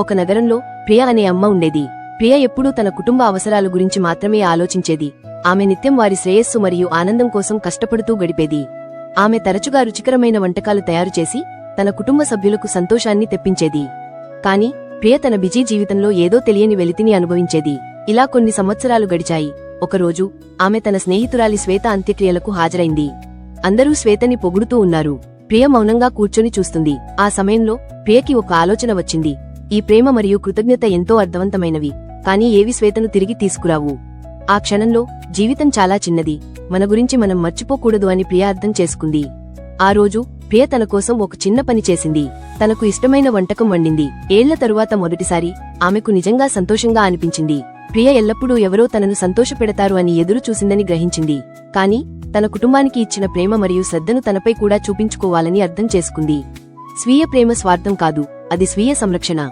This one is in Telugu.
ఒక నగరంలో ప్రియ అనే అమ్మ ఉండేది. ప్రియ ఎప్పుడూ తన కుటుంబ అవసరాల గురించి మాత్రమే ఆలోచించేది. ఆమె నిత్యం వారి శ్రేయస్సు మరియు ఆనందం కోసం కష్టపడుతూ గడిపేది. ఆమె తరచుగా రుచికరమైన వంటకాలు తయారు చేసి తన కుటుంబ సభ్యులకు సంతోషాన్ని తెప్పించేది. కాని ప్రియ తన బిజీ జీవితంలో ఏదో తెలియని వెలితిని అనుభవించేది. ఇలా కొన్ని సంవత్సరాలు గడిచాయి. ఒకరోజు ఆమె తన స్నేహితురాలి శ్వేత అంత్యక్రియలకు హాజరైంది. అందరూ శ్వేతని పొగుడుతూ ఉన్నారు. ప్రియ మౌనంగా కూర్చొని చూస్తుంది. ఆ సమయంలో ప్రియకి ఒక ఆలోచన వచ్చింది. ఈ ప్రేమ మరియు కృతజ్ఞత ఎంతో అర్థవంతమైనవి కానీ ఏవి శ్వేతను తిరిగి తీసుకురావు? ఆ క్షణంలో జీవితం చాలా చిన్నది. మన గురించి మనం మర్చిపోకూడదు అని ప్రియ అర్థం చేసుకుంది. ఆ రోజు ప్రియ తన కోసం ఒక చిన్న పని చేసింది. తనకు ఇష్టమైన వంటకం వండింది. ఏళ్ళ తరువాత మొదటిసారి ఆమెకు నిజంగా సంతోషంగా అనిపించింది. ప్రియ ఎల్లప్పుడూ ఎవరో తనను సంతోషపెడతారు అని ఎదురు చూసిందని గ్రహించింది. కాని తన కుటుంబానికి ఇచ్చిన ప్రేమ మరియు శ్రద్ధను తనపై కూడా చూపించుకోవాలని అర్థం చేసుకుంది. స్వీయ ప్రేమ స్వార్థం కాదు అది స్వీయ సంరక్షణ.